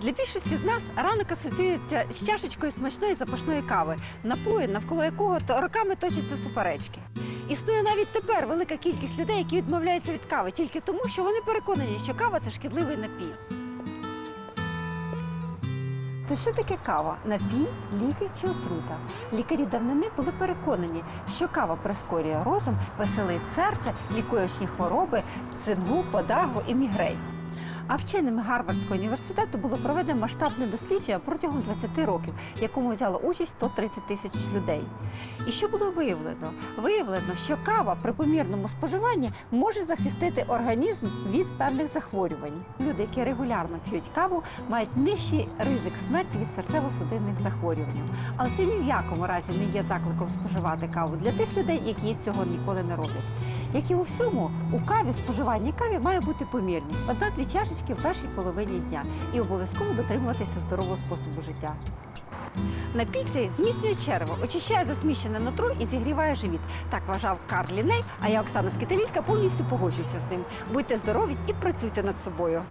Для більшості з нас ранок асоціюється з чашечкою смачної запашної кави, напою, навколо якого то роками точаться суперечки. Існує навіть тепер велика кількість людей, які відмовляються від кави тільки тому, що вони переконані, що кава це шкідливий напій. То що таке кава? Напій, ліки чи отрута? Лікарі давнини були переконані, що кава прискорює розум, веселить серце, лікує очні хвороби, цингу, подагу і мігрень. А вченими Гарвардського університету було проведено масштабне дослідження протягом 20 років, в якому взяло участь 130 тисяч людей. І що було виявлено? Виявлено, що кава при помірному споживанні може захистити організм від певних захворювань. Люди, які регулярно п'ють каву, мають нижчий ризик смерті від серцево-судинних захворювань. Але це ні в якому разі не є закликом споживати каву для тих людей, які цього ніколи не роблять. Як і у всьому, у каві споживанні каві має бути помірність. Одна-дві чашечки в першій половині дня і обов'язково дотримуватися здорового способу життя. Напій цей зміцнює черво, очищає засміщене нутро і зігріває живіт. Так вважав Карл Ліней, а я Оксана Скіталійська, повністю погоджуюся з ним. Будьте здорові і працюйте над собою.